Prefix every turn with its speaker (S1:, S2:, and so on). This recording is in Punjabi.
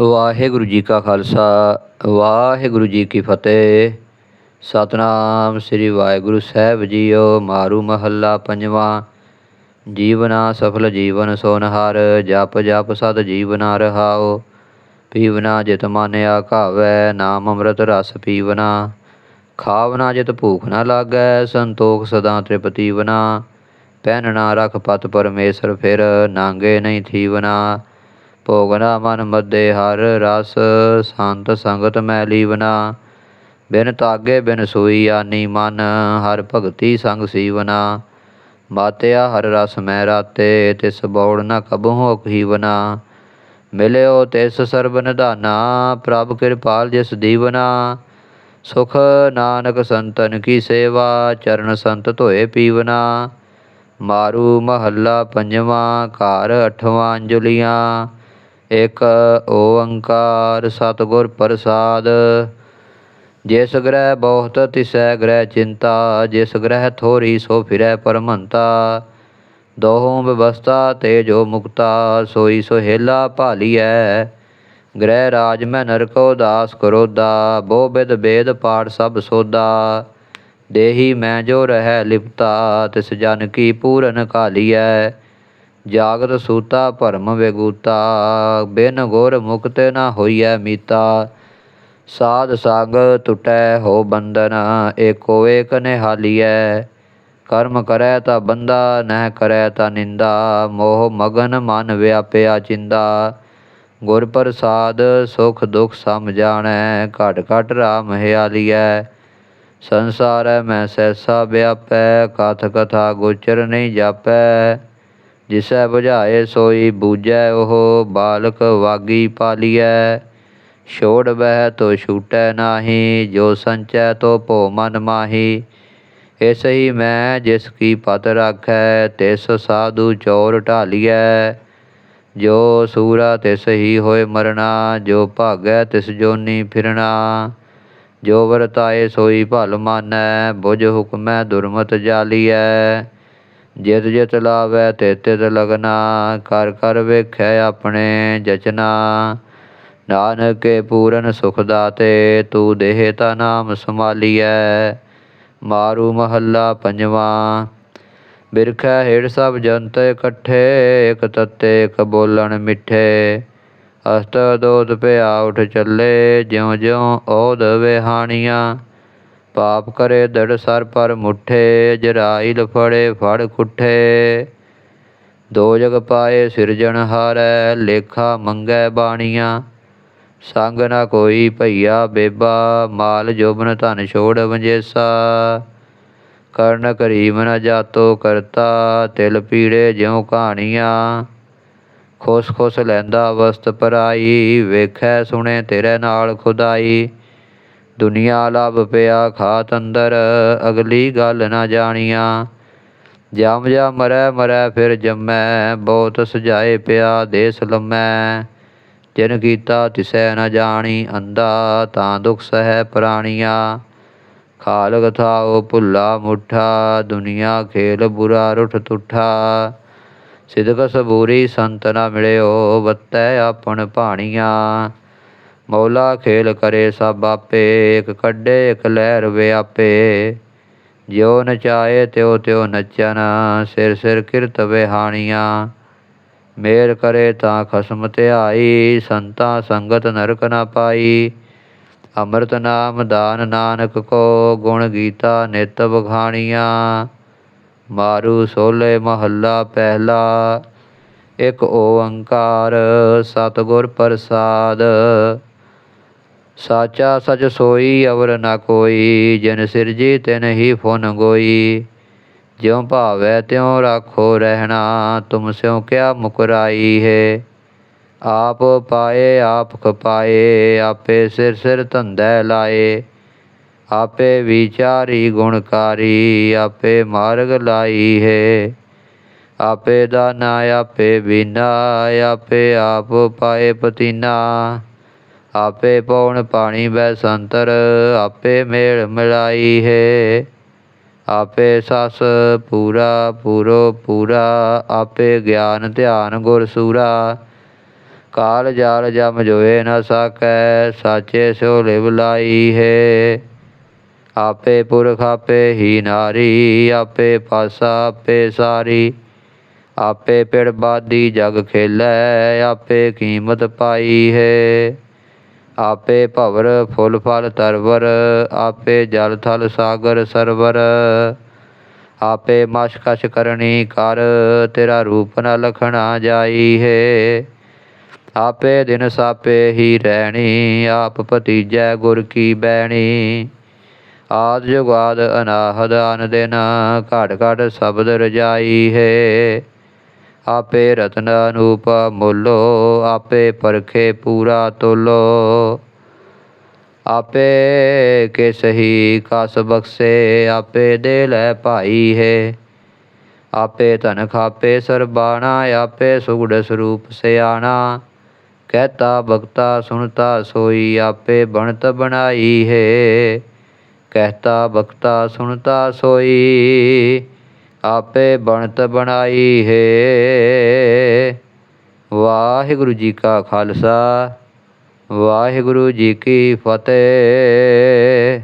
S1: ਵਾਹਿਗੁਰੂ ਜੀ ਕਾ ਖਾਲਸਾ, ਵਾਹਿਗੁਰੂ ਜੀ ਕੀ ਫਤਿਹ। ਸਤਨਾਮ ਸ੍ਰੀ ਵਾਹਿਗੁਰੂ ਸਾਹਿਬ ਜੀਓ, ਮਾਰੂ ਮਹੱਲਾ ਪੰਜਵਾਂ। ਜੀਵਨਾ ਸਫਲ ਜੀਵਨ ਸੋਨਹਾਰ ਜਪ ਜਪ ਸਦ ਜੀਵਨਾ ਰਹਾਓ ਪੀਵਨਾ ਜਿਤ ਮਾਨਿਆ ਘਾਵੈ ਨਾਮ ਅੰਮ੍ਰਿਤ ਰਸ ਪੀਵਨਾ। ਖਾਵਨਾ ਜਿਤ ਭੂਖ ਨਾ ਲਾਗੈ, ਸੰਤੋਖ ਸਦਾ ਤ੍ਰਿਪਤੀਵਨਾ ਪਹਿਨਣਾ ਰਖ ਪਤ ਪਰਮੇਸ਼ਰ ਫਿਰ, ਨਾਂਗੇ ਨਹੀਂ ਥੀਵਨਾ। ਭੋਗਨਾ ਮਨ ਮੱਦੇ ਹਰ ਰਸ, ਸੰਤ ਸੰਗਤ ਮੈ ਲੀਵਨਾ। ਬਿਨ ਤਾਗੇ ਬਿਨ ਸੋਈ ਆਨੀ ਮਨ, ਹਰ ਭਗਤੀ ਸੰਗ ਸੀਵਨਾ। ਮਾਤਿਆ ਹਰ ਰਸ ਮੈ ਰਾਤੇ, ਤਿਸ ਬੌੜ ਨ ਕਬਹੁ ਅਕਹੀਵਨਾ ਮਿਲਿਓ ਤਿਸ ਸਰਬ ਨਿਧਾਨਾ, ਪ੍ਰਭ ਕਿਰਪਾਲ ਜਿਸ ਦੀਵਨਾ। ਸੁਖ ਨਾਨਕ ਸੰਤਨ ਕੀ ਸੇਵਾ, ਚਰਨ ਸੰਤ ਧੋਏ ਪੀਵਨਾ। ਮਾਰੂ ਮਹੱਲਾ ਪੰਜਵਾਂ, ਘਰ ਅਠਵਾਂ, ਅੰਜਲੀਆਂ। ਇਕ ਓੰਕਾਰ ਸਤਿਗੁਰ ਪ੍ਰਸਾਦ। ਜਿਸ ਗ੍ਰਹਿ ਬਹੁਤ, ਤਿਸੈ ਗ੍ਰਹਿ ਚਿੰਤਾ। ਜਿਸ ਗ੍ਰਹਿ ਥੋਰੀ ਸੋ ਫਿਰੈ ਪਰਮੰਤਾ। ਦੋਹੋਂ ਵਿਵਸਥਾ ਤੇ ਜੋ ਮੁਕਤਾ, ਸੋਈ ਸੁਹੇਲਾ ਭਾਲੀਐ। ਗ੍ਰਹਿ ਰਾਜ ਮੈਂ ਨਰਕੋ ਦਾਸ ਕਰੋਦਾ। ਬੋ ਬਿਦ ਬੇਦ ਪਾਠ ਸਭ ਸੋਦਾ। ਦੇਹੀ ਮੈਂ ਜੋ ਰਹਿ ਲਿਪਤਾ, ਤਿਸ ਜਨ ਕੀ ਪੂਰਨ ਕਾਲੀਐ। ਜਾਗਤ ਸੂਤਾ ਭਰਮ ਵਿਗੂਤਾ, ਬਿਨ ਗੁਰ ਮੁਕਤ ਨਾ ਹੋਈਐ ਮੀਤਾ। ਸਾਧ ਸੰਗ ਟੁਟੈ ਹੋ ਬੰਧਨ, ਏਕੋ ਏਕ ਨਿਹਾਲੀਐ। ਕਰਮ ਕਰੈ ਤਾਂ ਬੰਦਾ, ਨਹਿ ਕਰੈ ਤਾਂ ਨਿੰਦਾ। ਮੋਹ ਮਗਨ ਮਨ ਵਿਆਪਿਆ ਚਿੰਦਾ ਗੁਰ ਪ੍ਰਸਾਦ ਸੁਖ ਦੁਖ ਸਮ ਜਾਣੈ, ਘਟ ਘਟ ਰਾਮ ਹਿਆਲੀਐ ਸੰਸਾਰੈ ਮੈਂ ਸੈਸਾ ਵਿਆਪੈ, ਕਥ ਕਥਾ ਗੋਚਰ ਨਹੀਂ ਜਾਪੈ। ਜਿਸੈ 부ਝਾਏ ਸੋਈ ਬੂਝੈ, ਉਹ ਬਾਲਕ ਵਾਗੀ ਪਾਲੀਐ। ਛੋੜ ਬਹਿ ਤੋ ਛੂਟੈ ਨਾਹੀ, ਜੋ ਸੰਚੈ ਤੋ ਭੋ ਮਨ ਮਾਹੀ। ਇਸ ਹੀ ਮੈਂ ਜਿਸ ਕੀ ਪਤ ਰਾਖੈ, ਤਿਸ ਸਾਧੂ ਚੋਰ ਢਾਲੀਐ। ਜੋ ਸੂਰਾ ਤਿਸ ਹੀ ਹੋਏ ਮਰਣਾ, ਜੋ ਭਾਗੈ ਤਿਸ ਜੋਨੀ ਫਿਰਣਾ। ਜੋ ਵਰਤਾਏ ਸੋਈ ਭਲ ਮਾਨੈ, ਬੁਝ ਹੁਕਮੈ ਦੁਰਮਤ ਜਾਲੀਐ। ਜਿਤ ਜਿਤ ਲਾਵੈ ਤਿਤ ਤਿਤ ਲਗਨਾ, ਕਰ ਕਰ ਵੇਖੈ ਆਪਣੇ ਜਚਨਾ। ਨਾਨਕੇ ਪੂਰਨ ਸੁਖ ਦਾਤੇ, ਤੂੰ ਦੇਹ ਤਾ ਨਾਮ ਸੰਭਾਲੀਐ। ਮਾਰੂ ਮਹੱਲਾ ਪੰਜਵਾਂ, ਬਿਰਖੈ ਹੇੜ ਸਭ ਜੰਤ ਇਕੱਠੇ, ਇਕ ਤੱਤੇ ਇਕ ਬੋਲਣ ਮਿੱਠੇ। ਅਸਤ ਦੋਤ ਪਿਆ ਉਠ ਚੱਲੇ, ਜਿਉ ਜਿਉ ਔਦ ਵਿਹਾਣੀਆਂ। ਪਾਪ ਕਰੇ ਦੜ ਸਰ ਪਰ ਮੁਠੇ ਜਰਾਇਲ ਫੜੇ ਫੜ ਕੁੱਠੇ। ਦੋ ਜਗ ਪਾਏ ਸਿਰਜਣ ਹਾਰੈ, ਲੇਖਾ ਮੰਗੈ ਬਾਣੀਆਂ। ਸੰਗ ਨਾ ਕੋਈ ਭਈਆ ਬੇਬਾ, ਮਾਲ ਜੋਬਨ ਧਨ ਛੋੜ ਵੰਜੇਸਾ। ਕਰਨ ਕਰੀਮ ਨ ਜਾਤੋ ਕਰਤਾ, ਤਿਲ ਪੀੜੇ ਜਿਉ ਕਹਾਣੀਆਂ ਖੁਸ ਖੁਸ ਲੈਂਦਾ ਵਸਤ ਪਰਾਈ, ਵੇਖੈ ਸੁਣੇ ਤੇਰੇ ਨਾਲ ਖੁਦਾਈ। ਦੁਨੀਆ ਲੱਭ ਪਿਆ ਖਾਤ ਅੰਦਰ, ਅਗਲੀ ਗੱਲ ਨਾ ਜਾਣੀਆਂ। ਜਮ ਜਾ ਮਰੈ ਮਰੈ ਫਿਰ ਜੰਮੈ, ਬਹੁਤ ਸਜਾਏ ਪਿਆ ਦੇਸ ਲੰਮੈ। ਜਿਨ ਕੀਤਾ ਤਿਸੈ ਨ ਜਾਣੀ ਅੰਦਾ ਤਾਂ ਦੁਖ ਸਹਿ ਪ੍ਰਾਣੀਆਂ। ਖਾਲਕ ਥਾਉ ਭੁੱਲਾ ਮੁੱਠਾ, ਦੁਨੀਆ ਖੇਲ ਬੁਰਾ ਰੁਠ ਤੁਠਾ। ਸਿਦਕ ਸਬੂਰੀ ਸੰਤ ਨ ਮਿਲਿਓ ਬੱਤੈ ਆਪਣ ਭਾਣੀਆਂ। ਮੌਲਾ ਖੇਲ ਕਰੇ ਸਭ ਆਪੇ, ਇਕ ਕੱਢੇ, ਇਕ ਲਹਿਰ ਵਿਆਪੇ ਜਿਉ ਨਚਾਏ ਤਿਉ ਤਿਉ ਨਚਨ ਸਿਰ ਸਿਰ ਕਿਰਤ ਵਿਹਾਣੀਆਂ ਮੇਰ ਕਰੇ ਤਾਂ ਖਸਮ ਧਿਆਈ, ਸੰਤਾ ਸੰਗਤ ਨਰਕ ਨਾ ਪਾਈ। ਅੰਮ੍ਰਿਤ ਨਾਮ ਦਾਨ ਨਾਨਕ ਕੋ, ਗੁਣ ਗੀਤਾ ਨਿਤ ਬਖਾਣੀਆਂ ਮਾਰੂ ਸੋਲੇ ਮਹੱਲਾ ਪਹਿਲਾ, ਇੱਕ ਓੰਕਾਰ ਸਤਿਗੁਰ ਪ੍ਰਸਾਦ। ਸਾਚਾ ਸਚ ਸੋਈ ਅਵਰ ਨਾ ਕੋਈ ਜਿਨ ਸਿਰਜੀ ਤਿਨ ਹੀ ਫੁਨ ਗੋਈ ਜਿਉ ਭਾਵੈ ਤਿਉ ਰਾਖੋ ਰਹਿਣਾ ਤੁਮ ਸਿਉ ਕਿਆ ਮੁਕਰਾਈ ਹੈ ਆਪ ਪਾਏ ਆਪ ਖਪਾਏ ਆਪੇ ਸਿਰ ਸਿਰ ਧੰਦੈ ਲਾਏ ਆਪੇ ਵਿਚਾਰੀ ਗੁਣਕਾਰੀ ਆਪੇ ਮਾਰਗ ਲਾਈ ਹੈ ਆਪੇ ਦਾਨਾ ਆਪੇ ਬਿਨਾ ਆਪੇ ਆਪ ਪਾਏ ਪਤੀਨਾ ਆਪੇ ਪਉਣ ਪਾਣੀ ਬੈ ਸੰਤਰ ਆਪੇ ਮੇਲ ਮਿਲਾਈ ਹੈ। ਆਪੇ ਸਸ ਪੂਰਾ, ਪੂਰੋ ਪੂਰਾ, ਆਪੇ ਗਿਆਨ ਧਿਆਨ ਗੁਰ ਸੂਰਾ। ਕਾਲ ਜਾਲ ਜਮ ਜੋਏ ਨ ਸਕੈ, ਸਾਚੇ ਸੋ ਲਿਵ ਲਾਈ ਹੈ। ਆਪੇ ਪੁਰਖ ਆਪੇ ਹੀ ਨਾਰੀ, ਆਪੇ ਪਾਸਾ ਆਪੇ ਸਾਰੀ। ਆਪੇ ਪਿੜ ਬਾਦੀ ਜਗ ਖੇਲੈ, ਆਪੇ ਕੀਮਤ ਪਾਈ ਹੈ। ਆਪੇ ਭਵਰ ਫੁੱਲ ਫਲ ਤਰਵਰ, ਆਪੇ ਜਲ ਥਲ ਸਾਗਰ ਸਰਵਰ। ਆਪੇ ਮਸ਼ ਕਛ ਕਰਨੀ ਕਰ, ਤੇਰਾ ਰੂਪ ਨ ਲਖਣਾ ਜਾਈ ਹੈ। ਆਪੇ ਦਿਨ ਸਾਪੇ ਹੀ ਰਹਿਣੀ, ਆਪ ਭਤੀਜੈ ਗੁਰ ਕੀ ਬੈਣੀ ਆਦ ਜੁਗਾਦ ਅਨਾਹਦ ਅਨ ਦਿਨ ਘਟ ਘਟ ਸ਼ਬਦ ਰਜਾਈ ਹੈ। ਆਪੇ ਰਤਨ ਅਨੂਪ ਮੁੱਲੋ, ਆਪੇ ਪਰਖੇ ਪੂਰਾ ਤੋਲੋ। ਆਪੇ ਕੇ ਸਹੀ ਕਸ ਬਖਸ਼ੇ, ਆਪੇ ਦੇ ਲੈ ਭਾਈ ਹੈ। ਆਪੇ ਧਨ ਖਾਪੇ ਸਰਬਾਣਾ, ਆਪੇ ਸੁਗੜ ਸਰੂਪ ਸਿਆਣਾ। ਕਹਤਾ ਬਖਤਾ ਸੁਣਤਾ ਸੋਈ, ਆਪੇ ਬਣਤ ਬਣਾਈ ਹੈ। ਕਹਤਾ ਬਖਤਾ ਸੁਣਤਾ ਸੋਈ। ਆਪੇ ਬਣਤ ਬਣਾਈ ਹੈ। ਵਾਹਿਗੁਰੂ ਜੀ ਕਾ ਖਾਲਸਾ ਵਾਹਿਗੁਰੂ ਜੀ ਕੀ ਫਤਿਹ।